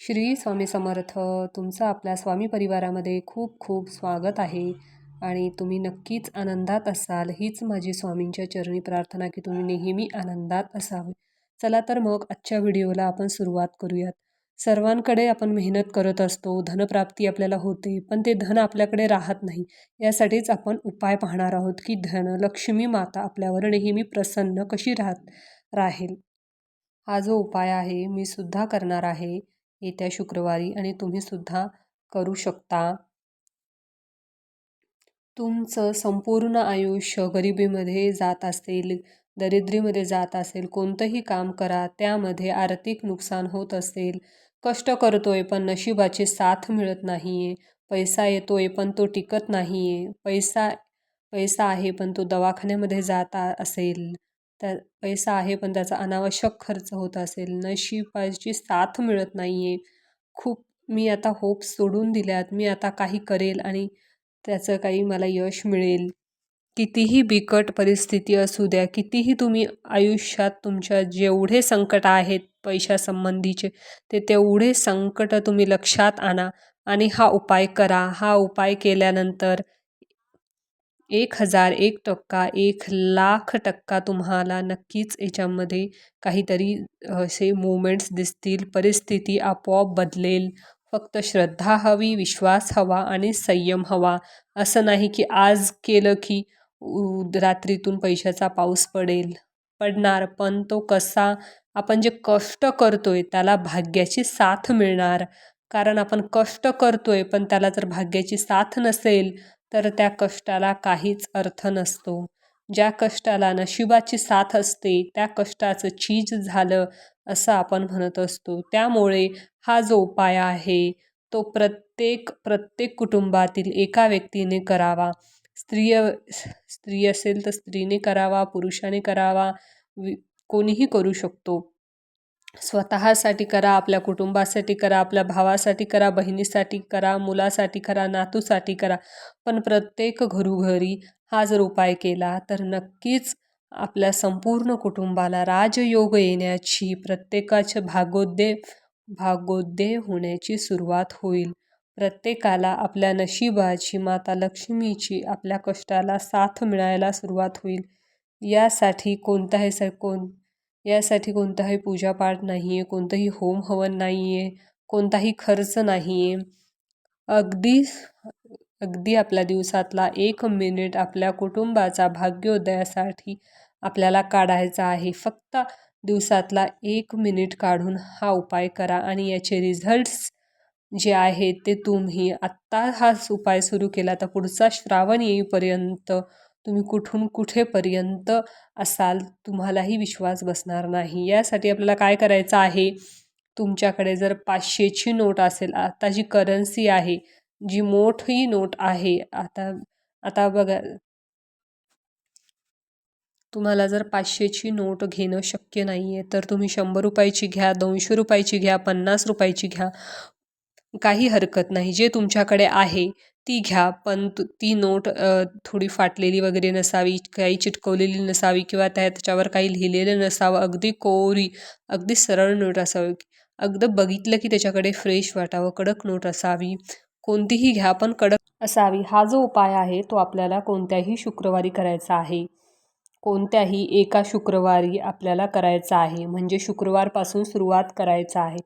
श्री स्वामी समर्थ तुमचं आपल्या स्वामी परिवारामध्ये खूप खूप स्वागत आहे. आणि तुम्ही नक्कीच आनंदात असाल. हीच माझी स्वामींच्या चरणी प्रार्थना की तुम्ही नेहमी आनंदात असावे. चला तर मग आजच्या व्हिडिओला आपण सुरुवात करूयात. सर्वांकडे आपण मेहनत करत असतो. धनप्राप्ती आपल्याला होते पण ते धन आपल्याकडे राहत नाही. यासाठीच आपण उपाय पाहणार आहोत की धन लक्ष्मी माता आपल्यावर नेहमी प्रसन्न कशी राहत राहील. हा जो उपाय आहे मी सुद्धा करणार आहे. येत्या शुक्रवारी आणि तुम्हीसुद्धा करू शकता. तुमचं संपूर्ण आयुष्य गरिबीमध्ये जात असेल दरिद्रीमध्ये जात असेल कोणतंही काम करा त्यामध्ये आर्थिक नुकसान होत असेल. कष्ट करतोय पण नशिबाची साथ मिळत नाही आहे पैसा येतोय पण तो टिकत नाही आहे पैसा पैसा आहे पण तो दवाखान्यामध्ये जात असेल. त्या पैसा आहे पण त्याचा अनावश्यक खर्च होत असेल. नशिबाची साथ मिळत नाही आहे खूप मी आता होप सोडून दिल्यात. मी आता काही करेल आणि त्याचं काही मला यश मिळेल. कितीही बिकट परिस्थिती असू द्या कितीही तुम्ही आयुष्यात तुमच्या जेवढे संकट आहेत पैशासंबंधीचे ते तेवढे संकट तुम्ही लक्षात आणा आणि हा उपाय करा. हा उपाय केल्यानंतर एक हजार एक टक्का एक लाख टक्का तुम्हाला नक्कीच याच्यामध्ये काहीतरी असे मुवमेंट्स दिसतील. परिस्थिती आपोआप बदलेल. फक्त श्रद्धा हवी विश्वास हवा आणि संयम हवा. असं नाही की आज केलं की रात्रीतून पैशाचा पाऊस पडेल. पडणार पण तो कसा? आपण जे कष्ट करतोय त्याला भाग्याची साथ मिळणार. कारण आपण कष्ट करतोय पण त्याला जर भाग्याची साथ नसेल तर त्या कष्टाला काहीच अर्थ नसतो. ज्या कष्टाला नशिबाची साथ असते त्या कष्टाचं चीज झालं असं आपण म्हणत असतो. त्यामुळे हा जो उपाय आहे तो प्रत्येक प्रत्येक कुटुंबातील एका व्यक्तीने करावा. स्त्री स्त्री असेल तर स्त्रीने करावा पुरुषाने करावा वि कोणीही करू शकतो. स्वतःसाठी करा आपल्या कुटुंबासाठी करा आपल्या भावासाठी करा बहिणीसाठी करा मुलासाठी करा नातूसाठी करा. पण प्रत्येक घरोघरी हा जर उपाय केला तर नक्कीच आपल्या संपूर्ण कुटुंबाला राजयोग येण्याची प्रत्येकाचे भागोद्य भागोद्य होण्याची सुरुवात होईल. प्रत्येकाला आपल्या नशिबाची माता लक्ष्मीची आपल्या कष्टाला साथ मिळायला सुरुवात होईल. यासाठी कोणताही स कोण यासाठी कोणताही पूजापाठ नाही आहे कोणतंही होम हवन नाही आहे कोणताही खर्च नाही आहे अगदी अगदी आपल्या दिवसातला एक मिनिट आपल्या कुटुंबाचा भाग्योदयासाठी आपल्याला काढायचा आहे. फक्त दिवसातला एक मिनिट काढून हा उपाय करा आणि याचे रिझल्ट्स जे आहेत ते तुम्ही आत्ता हाच उपाय सुरू केला तर पुढचा श्रावण येईपर्यंत तुम्ही कुठून कुठेपर्यंत असाल तुम्हालाही विश्वास बसणार नाही. यासाठी आपल्याला काय करायचं आहे? तुमच्याकडे जर पाचशेची नोट असेल आता जी करन्सी आहे जी मोठी नोट आहे आता आता बघा तुम्हाला जर पाचशेची नोट घेणं शक्य नाही आहे तर तुम्ही शंभर रुपयाची घ्या दोनशे रुपयाची घ्या पन्नास रुपयाची घ्या. काही हरकत नाही. जे तुमच्याकडे आहे ती घ्या. पण ती नोट थोडी फाटलेली वगैरे नसावी काही चिटकवलेली नसावी किंवा त्या त्याच्यावर काही लिहिलेलं नसावं. अगदी कोरी अगदी सरळ नोट असावी. अगदी बघितलं की त्याच्याकडे फ्रेश वाटावं कडक नोट असावी. कोणतीही घ्या पण कडक असावी. हा जो उपाय आहे तो आपल्याला कोणत्याही शुक्रवारी करायचा आहे. कोणत्याही एका शुक्रवारी आपल्याला करायचा आहे. म्हणजे शुक्रवारपासून सुरुवात करायचा आहे.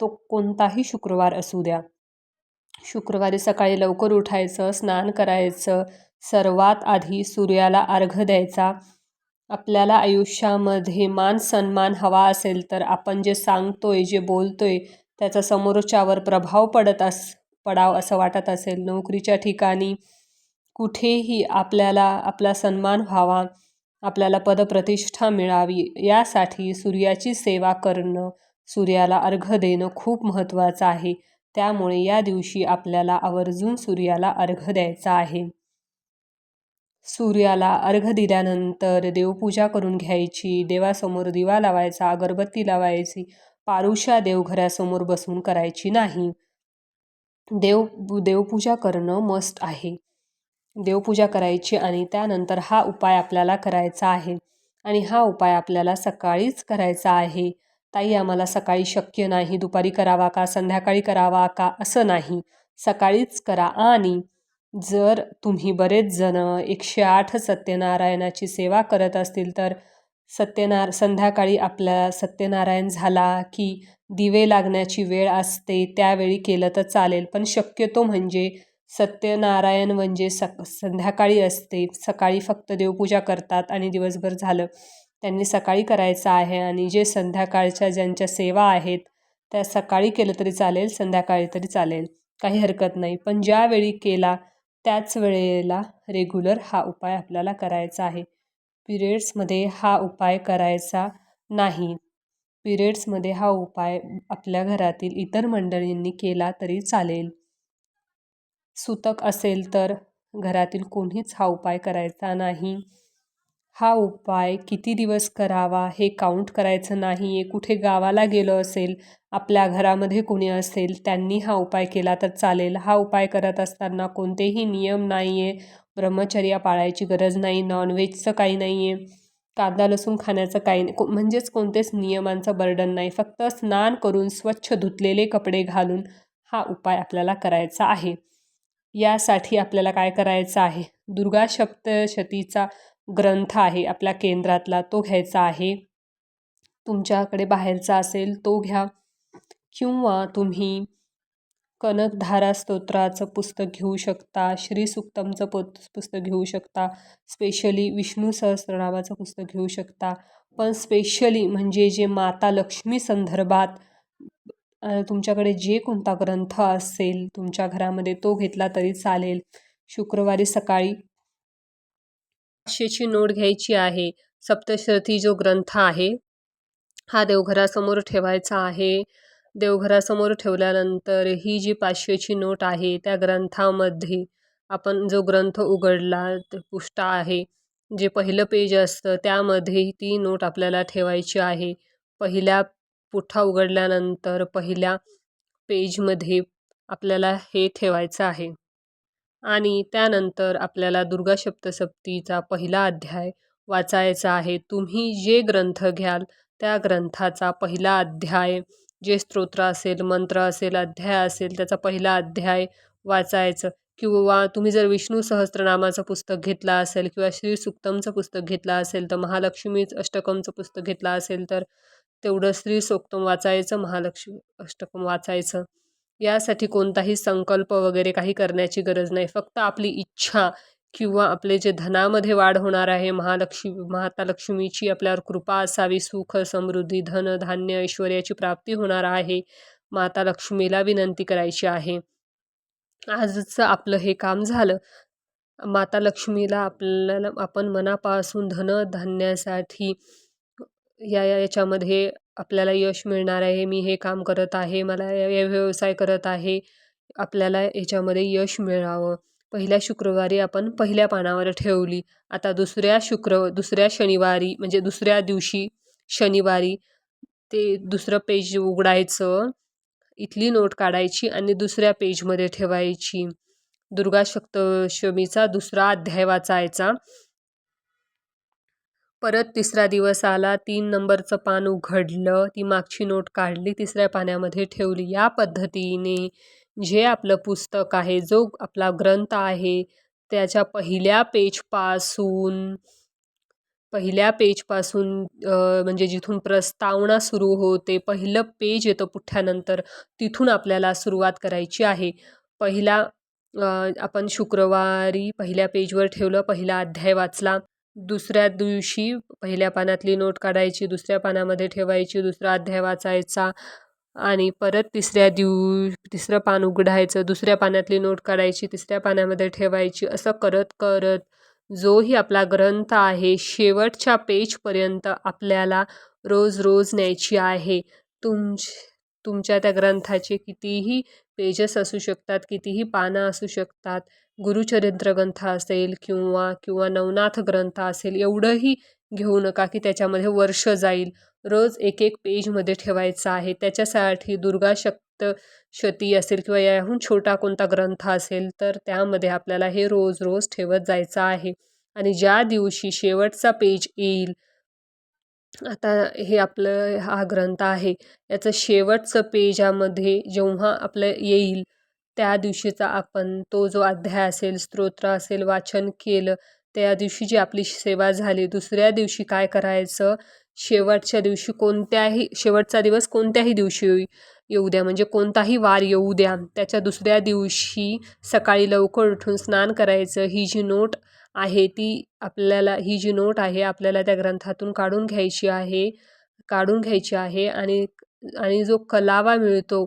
तो कोणताही शुक्रवार असू द्या. शुक्रवारी सकाळी लवकर उठायचं स्नान करायचं सर्वात आधी सूर्याला अर्घ द्यायचा. आपल्याला आयुष्यामध्ये मान सन्मान हवा असेल तर आपण जे सांगतोय जे बोलतोय त्याचा समोरच्यावर प्रभाव पडत अस पडाव असं वाटत असेल. नोकरीच्या ठिकाणी कुठेही आपल्याला आपला सन्मान व्हावा आपल्याला पदप्रतिष्ठा मिळावी यासाठी सूर्याची सेवा करणं सूर्याला अर्घ देणं खूप महत्त्वाचं आहे. त्यामुळे या दिवशी आपल्याला आवर्जून सूर्याला अर्घ द्यायचा आहे. सूर्याला अर्घ दिल्यानंतर देवपूजा करून घ्यायची देवासमोर दिवा लावायचा अगरबत्ती लावायची पारुषा देवघरासमोर बसून करायची नाही. देव देवपूजा करणं मस्ट आहे. देवपूजा करायची आणि त्यानंतर हा उपाय आपल्याला करायचा आहे. आणि हा उपाय आपल्याला सकाळीच करायचा आहे. ताई आम्हाला सकाळी शक्य नाही. दुपारी करावा का? संध्याकाळी करावा का? असं नाही. सकाळीच करा. आणि जर तुम्ही बरेच जण एकशे आठ सत्यनारायणाची सेवा करत असतील तर सत्यनार संध्याकाळी आपल्या सत्यनारायण झाला की दिवे लागण्याची वेळ असते त्यावेळी केलं तर चालेल. पण शक्यतो म्हणजे सत्यनारायण म्हणजे सक संध्याकाळी असते. सकाळी फक्त देवपूजा करतात आणि दिवसभर झालं. त्यांनी सकाळी करायचं आहे आणि जे संध्याकाळच्या ज्यांच्या सेवा आहेत त्या सकाळी केलं तरी चालेल संध्याकाळी तरी चालेल. काही हरकत नाही. पण ज्यावेळी केला त्याच वेळेला रेग्युलर हा उपाय आपल्याला करायचा आहे. पिरियड्समध्ये हा उपाय करायचा नाही. पिरियड्समध्ये हा उपाय आपल्या घरातील इतर मंडळींनी केला तरी चालेल. सुतक असेल तर घरातील कोणीच हा उपाय करायचा नाही. हा उपाय किती दिवस करावा हे काउंट करायचं नाही आहे कुठे गावाला गेलो असेल आपल्या घरामध्ये कोणी असेल त्यांनी हा उपाय केला तर चालेल. हा उपाय करत असताना कोणतेही नियम नाही आहे ब्रह्मचर्या पाळायची गरज नाही. नॉनव्हेजचं काही नाही आहे कांदा लसूण खाण्याचं काही नाही. को म्हणजेच कोणतेच नियमांचं बर्डन नाही. फक्त स्नान करून स्वच्छ धुतलेले कपडे घालून हा उपाय आपल्याला करायचा आहे. यासाठी आपल्याला काय करायचं आहे? दुर्गा सप्तशतीचा ग्रंथ आहे आपल्या केंद्रातला तो घ्यायचा आहे. तुमच्याकडे बाहेरचा असेल तो घ्या. किंवा तुम्ही कनकधारा स्तोत्राचं पुस्तक घेऊ शकता श्रीसुक्तमचं पोत पुस्तक घेऊ शकता स्पेशली विष्णू सहस्त्रनामाचं पुस्तक घेऊ शकता. पण स्पेशली म्हणजे जे माता लक्ष्मी संदर्भात तुमच्याकडे जे कोणता ग्रंथ असेल तुमच्या घरामध्ये तो घेतला तरी चालेल. शुक्रवारी सकाळी पाचशेची नोट घ्यायची आहे. सप्तशती जो ग्रंथ आहे हा देवघरासमोर ठेवायचा आहे. देवघरासमोर ठेवल्यानंतर ही जी पाचशेची नोट आहे त्या ग्रंथामध्ये आपण जो ग्रंथ उघडला पुष्ट आहे. जे पहिलं पेज असतं त्यामध्ये ती नोट आपल्याला ठेवायची आहे. पहिल्या पुठा उघडल्यानंतर पहिल्या पेजमध्ये आपल्याला हे ठेवायचं आहे. आणि त्यानंतर आपल्याला दुर्गा सप्तसप्तीचा पहिला अध्याय वाचायचा आहे. तुम्ही जे ग्रंथ घ्याल त्या ग्रंथाचा पहिला अध्याय जे स्तोत्र असेल मंत्र असेल अध्याय असेल त्याचा पहिला अध्याय वाचायचं. किंवा तुम्ही जर विष्णू सहस्त्रनामाचं पुस्तक घेतला असेल किंवा श्री सुक्तमचं पुस्तक घेतलं असेल तर महालक्ष्मी अष्टकमचं पुस्तक घेतलं असेल तर तेवढं श्री सोक्तम वाचायचं महालक्ष्मी अष्टकम वाचायचं. यासाठी कोणताही संकल्प वगैरे काही करण्याची गरज नाही. फक्त आपली इच्छा किंवा आपले जे धनामध्ये वाढ होणार आहे महालक्ष्मी माता लक्ष्मीची आपल्यावर कृपा असावी सुख समृद्धी धन धान्य ऐश्वर्याची प्राप्ती होणार आहे. माता लक्ष्मीला विनंती करायची आहे. आजचं आपलं हे काम झालं. माता लक्ष्मीला आपल्याला आपण मनापासून धन धान्यासाठी या याच्यामध्ये आपल्याला यश मिळणार आहे मी हे काम करत आहे मला या व्यवसाय करत आहे आपल्याला याच्यामध्ये यश मिळावं. पहिल्या शुक्रवारी आपण पहिल्या पानावर ठेवली. आता दुसऱ्या शुक्र दुसऱ्या शनिवारी म्हणजे दुसऱ्या दिवशी शनिवारी ते दुसरं पेज उघडायचं इथली नोट काढायची आणि दुसऱ्या पेजमध्ये ठेवायची. दुर्गा सप्तशमीचा दुसरा अध्याय वाचायचा. परत तिसरा दिवस आला तीन नंबरचं पान उघडलं ती मागची नोट काढली तिसऱ्या पाण्यामध्ये ठेवली. या पद्धतीने जे आपलं पुस्तक आहे जो आपला ग्रंथ आहे त्याच्या पहिल्या पेजपासून पहिल्या पेजपासून म्हणजे जिथून प्रस्तावना सुरू होते पहिलं पेज येतं पुठ्ठ्यानंतर तिथून आपल्याला सुरुवात करायची आहे. पहिला आपण शुक्रवारी पहिल्या पेजवर ठेवलं पहिला अध्याय वाचला. दुसऱ्या दिवशी पहिल्या पानातली नोट काढायची दुसऱ्या पानामध्ये ठेवायची दुसरा अध्याय वाचायचा आणि परत तिसऱ्या दिव तिसरं पान उघडायचं दुसऱ्या पानातली नोट काढायची तिसऱ्या पानामध्ये ठेवायची असं करत करत जोही आपला ग्रंथ आहे शेवटच्या पेजपर्यंत आपल्याला रोज रोज न्यायची आहे. तुम तुमच्या त्या ग्रंथाचे कितीही पेजेस असू शकतात कितीही पानं असू शकतात गुरुचरित्र ग्रंथ असेल किंवा किंवा नवनाथ ग्रंथ असेल एवढंही घेऊ नका की त्याच्यामध्ये वर्ष जाईल. रोज एक एक पेजमध्ये ठेवायचं आहे. त्याच्यासाठी दुर्गा शती असेल किंवा याहून छोटा कोणता ग्रंथ असेल तर त्यामध्ये आपल्याला हे रोज रोज ठेवत जायचं आहे. आणि ज्या दिवशी शेवटचा पेज येईल आता हे आपलं हा ग्रंथ आहे. याचं शेवटचं पेजामध्ये जेव्हा आपलं येईल त्या दिवशीचा आपण तो जो अध्याय असेल स्तोत्र असेल वाचन केलं त्या दिवशी जी आपली सेवा झाली दुसऱ्या दिवशी काय करायचं? शेवटच्या दिवशी कोणत्याही शेवटचा दिवस कोणत्याही दिवशी येऊ येऊ द्या. म्हणजे कोणताही वार येऊ द्या. त्याच्या दुसऱ्या दिवशी सकाळी लवकर उठून स्नान करायचं. ही जी नोट आहे ती आपल्याला ही जी नोट आहे आपल्याला त्या ग्रंथातून काढून घ्यायची आहे काढून घ्यायची आहे आणि आणि जो कलावा मिळतो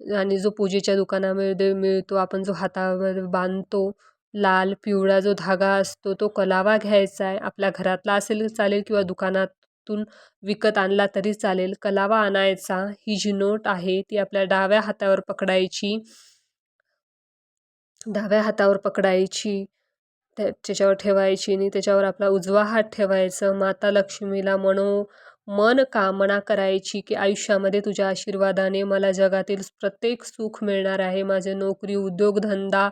आणि जो पूजेच्या दुकानामध्ये मिळतो आपण जो हातावर बांधतो लाल पिवळा जो धागा असतो तो कलावा घ्यायचा आहे. आपल्या घरातला असेल चालेल किंवा दुकानातून विकत आणला तरी चालेल. कलावा आणायचा ही जी नोट आहे ती आपल्या डाव्या हातावर पकडायची डाव्या हातावर पकडायची. त्या त्याच्यावर ठेवायची आणि त्याच्यावर आपला उजवा हात ठेवायचं. माता लक्ष्मीला मनो मन कामना करायची की आयुष्यामध्ये तुझ्या आशीर्वादाने मला जगातील प्रत्येक सुख मिळणार आहे. माझे नोकरी उद्योगधंदा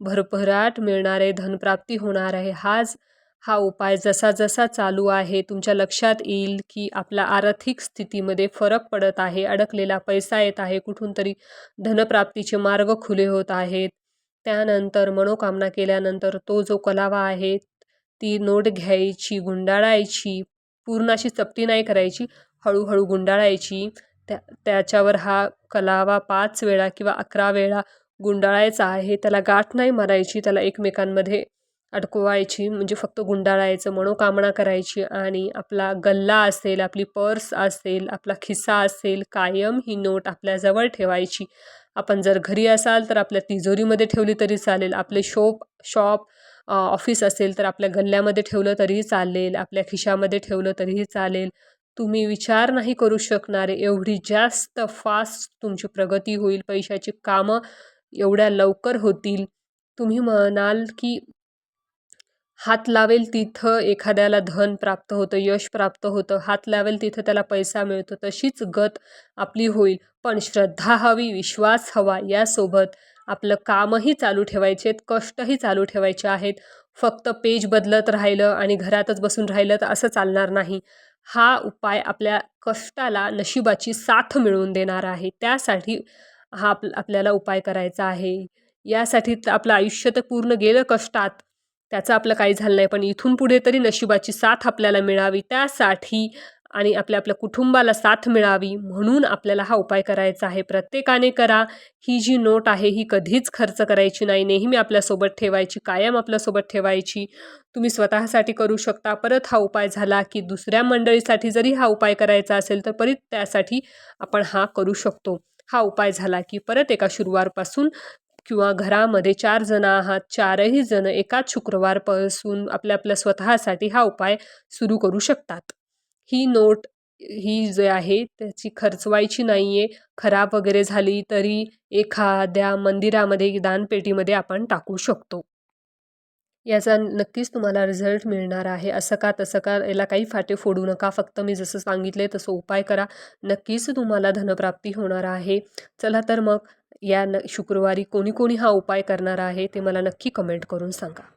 भरभराट मिळणार आहे. धनप्राप्ती होणार आहे. हाच हा उपाय जसा जसा चालू आहे तुमच्या लक्षात येईल की आपल्या आर्थिक स्थितीमध्ये फरक पडत आहे. अडकलेला पैसा येत आहे. कुठून तरी धनप्राप्तीचे मार्ग खुले होत आहेत. त्यानंतर मनोकामना केल्यानंतर तो जो कलावा आहे ती नोट घ्यायची गुंडाळायची पूर्ण अशी चपटी नाही करायची हळूहळू गुंडाळायची. त्या त्याच्यावर हा कलावा पाच वेळा किंवा अकरा वेळा गुंडाळायचा आहे त्याला गाठ नाही मारायची त्याला एकमेकांमध्ये अडकवायची म्हणजे फक्त गुंडाळायचं मनोकामना करायची आणि आपला गल्ला असेल आपली पर्स असेल आपला खिस्सा असेल कायम ही नोट आपल्याजवळ ठेवायची. आपण जर घरी असाल तर आपल्या तिजोरीमध्ये ठेवली तरी चालेल. आपले शॉप शॉप ऑफिस असेल तर आपल्या गल्ल्यामध्ये ठेवलं तरीही चालेल. आपल्या खिशामध्ये ठेवलं तरीही चालेल. तुम्ही विचार नाही करू शकणारे. एवढी जास्त फास्ट तुमची प्रगती होईल. पैशाची कामं एवढ्या लवकर होतील. तुम्ही म्हणाल की हात लावेल तिथं एखाद्याला धन प्राप्त होतं यश प्राप्त होतं. हात लावेल तिथं त्याला पैसा मिळतो. तशीच गत आपली होईल. पण श्रद्धा हवी विश्वास हवा यासोबत आपलं कामही चालू ठेवायचे आहेत कष्टही चालू ठेवायचे आहेत. फक्त पेज बदलत राहिलं आणि घरातच बसून राहिलं तर असं चालणार नाही. हा उपाय आपल्या कष्टाला नशिबाची साथ मिळवून देणार आहे. त्यासाठी हा आप आपल्याला उपाय करायचा आहे. यासाठी आपलं आयुष्य तर पूर्ण गेलं कष्टात. त्याचं आपलं काही झालं नाही पण इथून पुढे तरी नशिबाची साथ आपल्याला मिळावी. त्यासाठी आणि आपल्या आपल्या कुटुंबाला साथ मिळावी म्हणून आपल्याला हा उपाय करायचा आहे. प्रत्येकाने करा. ही जी नोट आहे ही कधीच खर्च करायची नाही. नेहमी आपल्यासोबत ठेवायची कायम आपल्यासोबत ठेवायची. तुम्ही स्वतःसाठी करू शकता. परत हा उपाय झाला की दुसऱ्या मंडळीसाठी जरी हा उपाय करायचा असेल तर परत त्यासाठी आपण हा करू शकतो. हा उपाय झाला की परत एका शुरुवारपासून किंवा घरामध्ये चार जण आहात चारही जण एकाच शुक्रवारपासून आपल्या आपल्या स्वतःसाठी हा उपाय सुरू करू शकतात. ही नोट ही जे आहे त्याची खर्चवायची नाही आहे खराब वगैरे झाली तरी एखाद्या मंदिरामध्ये दानपेटीमध्ये आपण टाकू शकतो. याचा नक्कीच तुम्हाला रिझल्ट मिळणार आहे. असं का तसं का याला काही फाटे फोडू नका. फक्त मी जसं सांगितले तसं उपाय करा. नक्कीच तुम्हाला धनप्राप्ती होणार आहे. चला तर मग या न शुक्रवारी कोणी कोणी हा उपाय करणार आहे ते मला नक्की कमेंट करून सांगा.